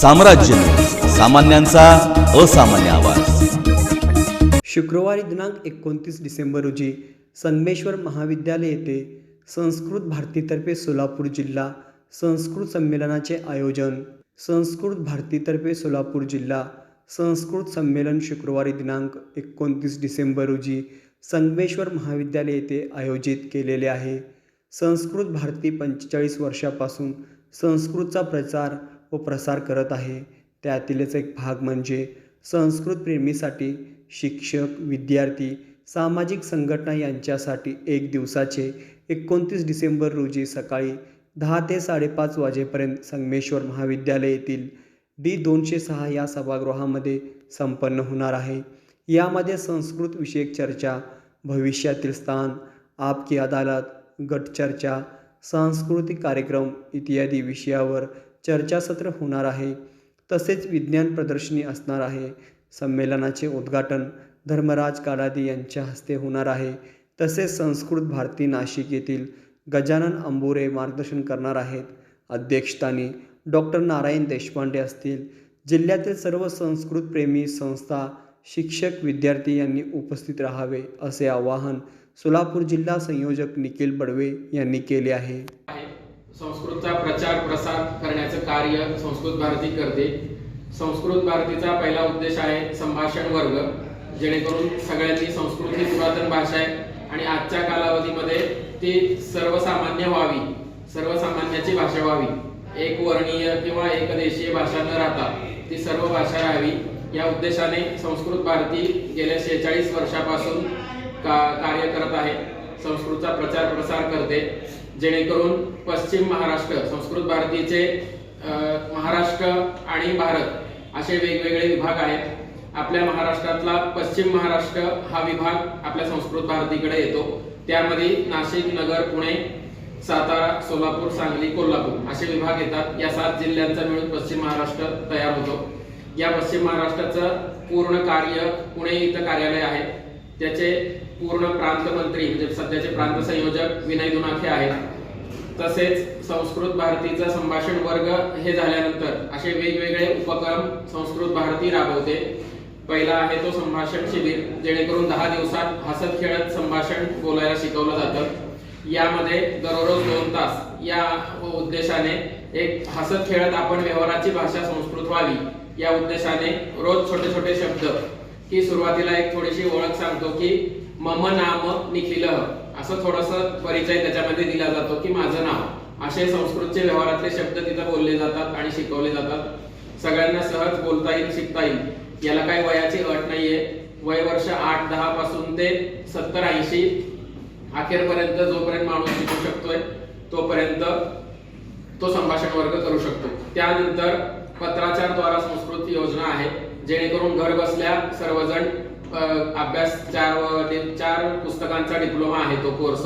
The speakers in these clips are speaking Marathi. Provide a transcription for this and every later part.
साम्राज्य. सामान्यांचा असामान्य आवाज. शुक्रवारी दिनांक एकोणतीस डिसेंबर रोजी संगमेश्वर महाविद्यालय येथे संस्कृत भारतीतर्फे सोलापूर जिल्हा संस्कृत संमेलनाचे आयोजन. संस्कृत भारतीतर्फे सोलापूर जिल्हा संस्कृत संमेलन शुक्रवारी दिनांक एकोणतीस डिसेंबर रोजी संगमेश्वर महाविद्यालय येथे आयोजित केलेले आहे. संस्कृत भारती पंचेचाळीस वर्षापासून संस्कृतचा प्रचार व प्रसार करत आहे. त्यातीलच एक भाग म्हणजे संस्कृत प्रेमीसाठी शिक्षक विद्यार्थी सामाजिक संघटना यांच्यासाठी एक दिवसाचे एकोणतीस डिसेंबर रोजी सकाळी दहा ते साडेपाच वाजेपर्यंत संगमेश्वर महाविद्यालय येथील डी दोनशे सहा या सभागृहामध्ये संपन्न होणार आहे. यामध्ये संस्कृत विषयक चर्चा भविष्यातील स्थान आपकी अदालत गटचर्चा सांस्कृतिक कार्यक्रम इत्यादी विषयावर चर्चासत्र होणार आहे. तसेच विज्ञान प्रदर्शनी असणार आहे. संमेलनाचे उद्घाटन धर्मराज काडादी यांच्या हस्ते होणार आहे. तसेच संस्कृत भारती नाशिक येथील गजानन अंबुरे मार्गदर्शन करणार आहेत. अध्यक्षस्थानी डॉक्टर नारायण देशपांडे असतील. जिल्ह्यातील सर्व संस्कृतप्रेमी संस्था शिक्षक विद्यार्थी यांनी उपस्थित राहावे असे आवाहन सोलापूर जिल्हा संयोजक निखिल बडवे यांनी केले आहे. संस्कृतचा प्रचार प्रसार करण्याचं कार्य संस्कृत भारती करते. संस्कृत भारतीचा पहिला उद्देश आहे संभाषण वर्ग जेणेकरून सगळ्यांनी संस्कृत ही पुरातन भाषा आहे आणि आजच्या कालावधीमध्ये ती सर्वसामान्य व्हावी सर्वसामान्याची भाषा व्हावी. एक वर्णीय किंवा एकदेशीय भाषा न राहता ती सर्व भाषा राहावी. या उद्देशाने संस्कृत भारती गेल्या शेहेचाळीस वर्षापासून का कार्य करत आहे. संस्कृतचा प्रचार प्रसार करते. जेणेकरून पश्चिम महाराष्ट्र संस्कृत भारतीचे महाराष्ट्र आणि भारत असे वेगवेगळे विभाग आहेत. आपल्या महाराष्ट्रातला पश्चिम महाराष्ट्र हा विभाग आपल्या संस्कृत भारतीकडे येतो. त्यामध्ये नाशिक नगर पुणे सातारा सोलापूर सांगली कोल्हापूर असे विभाग येतात. या सात जिल्ह्यांचा मिळून पश्चिम महाराष्ट्र तयार होतो. या पश्चिम महाराष्ट्राचं पूर्ण कार्य पुणे इथं कार्यालय आहे. त्याचे पूर्ण प्रांत मंत्री म्हणजे सध्याचे प्रांत संयोजक विनय दुनाखे आहेत. तसेच संस्कृत भारतीचा संभाषण वर्ग हे झाल्यानंतर असे वेगवेगळे उपक्रम संस्कृत भारती राबवते. पहिला आहे तो संभाषण शिबिर जेणेकरून दहा दिवसात हसत खेळत संभाषण बोलायला शिकवलं जातं. यामध्ये दररोज दोन तास. या उद्देशाने एक हसत खेळत आपण व्यवहाराची भाषा संस्कृत व्हावी. या उद्देशाने रोज छोटे छोटे शब्द. की सुरुवातीला एक थोडीशी ओळख सांगतो की मम नाम निखिल असं थोडस परिचय त्याच्यामध्ये दिला जातो की माझं नाव. असे संस्कृतचे व्यवहारातले शब्द तिथं बोलले जातात आणि शिकवले जातात. सगळ्यांना सहज बोलता येईल शिकता येईल. याला काही वयाची अट नाहीये. वय वर्ष आठ दहा पासून ते सत्तर ऐंशी अखेरपर्यंत जोपर्यंत माणूस शिकू शकतोय तोपर्यंत तो संभाषण वर्ग करू शकतो. त्यानंतर पत्राचारद्वारा संस्कृत योजना आहे. जेणेकरून घर बसल्या सर्वजण अभ्यास चार चार पुस्तकांचा डिप्लोमा आहे तो कोर्स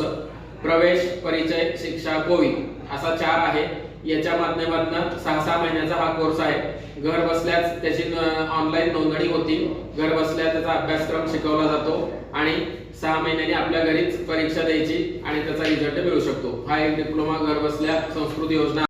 प्रवेश परिचय शिक्षा कोविड असा चार आहे. याच्या माध्यमातून सहा सहा महिन्याचा हा कोर्स आहे. घर बसल्याच त्याची ऑनलाईन नोंदणी होती. घर बसल्या त्याचा अभ्यासक्रम शिकवला जातो आणि सहा महिन्यांनी आपल्या घरीच परीक्षा द्यायची आणि त्याचा रिझल्ट मिळू शकतो. हा एक डिप्लोमा घर बसल्या संस्कृत योजना